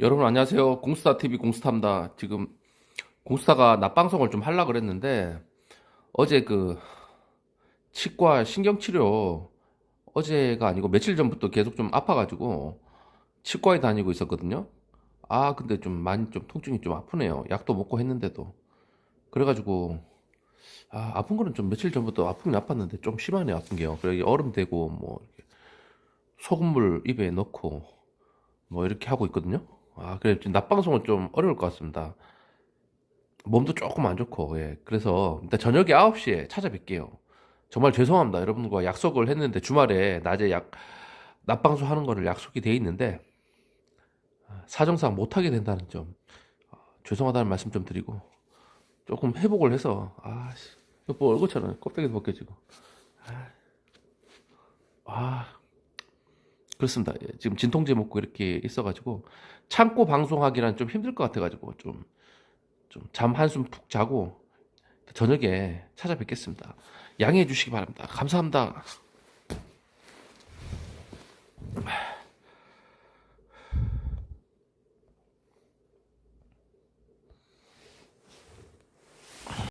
여러분 안녕하세요. 공스타 TV 공스타입니다. 지금 공스타가 낮 방송을 좀 하려고 그랬는데 어제 그 치과 신경치료 어제가 아니고 며칠 전부터 계속 좀 아파가지고 치과에 다니고 있었거든요. 아 근데 좀 많이 좀 통증이 좀 아프네요. 약도 먹고 했는데도 그래가지고 아 아픈 거는 좀 며칠 전부터 아프긴 아팠는데 좀 심하네요 아픈 게요. 그래 얼음 대고 뭐 소금물 입에 넣고 뭐 이렇게 하고 있거든요. 아, 그래 낮방송은 좀 어려울 것 같습니다. 몸도 조금 안 좋고, 예. 그래서 일단 저녁에 9시에 찾아뵐게요. 정말 죄송합니다. 여러분과 약속을 했는데 주말에 낮에 약 낮방송 하는 거를 약속이 돼 있는데 아, 사정상 못 하게 된다는 점 아, 죄송하다는 말씀 좀 드리고 조금 회복을 해서 아씨 뭐 얼굴처럼 껍데기도 벗겨지고 아, 아 그렇습니다. 예, 지금 진통제 먹고 이렇게 있어가지고 참고 방송하기란 좀 힘들 것 같아가지고 좀 좀 잠 한숨 푹 자고 저녁에 찾아뵙겠습니다. 양해해 주시기 바랍니다. 감사합니다.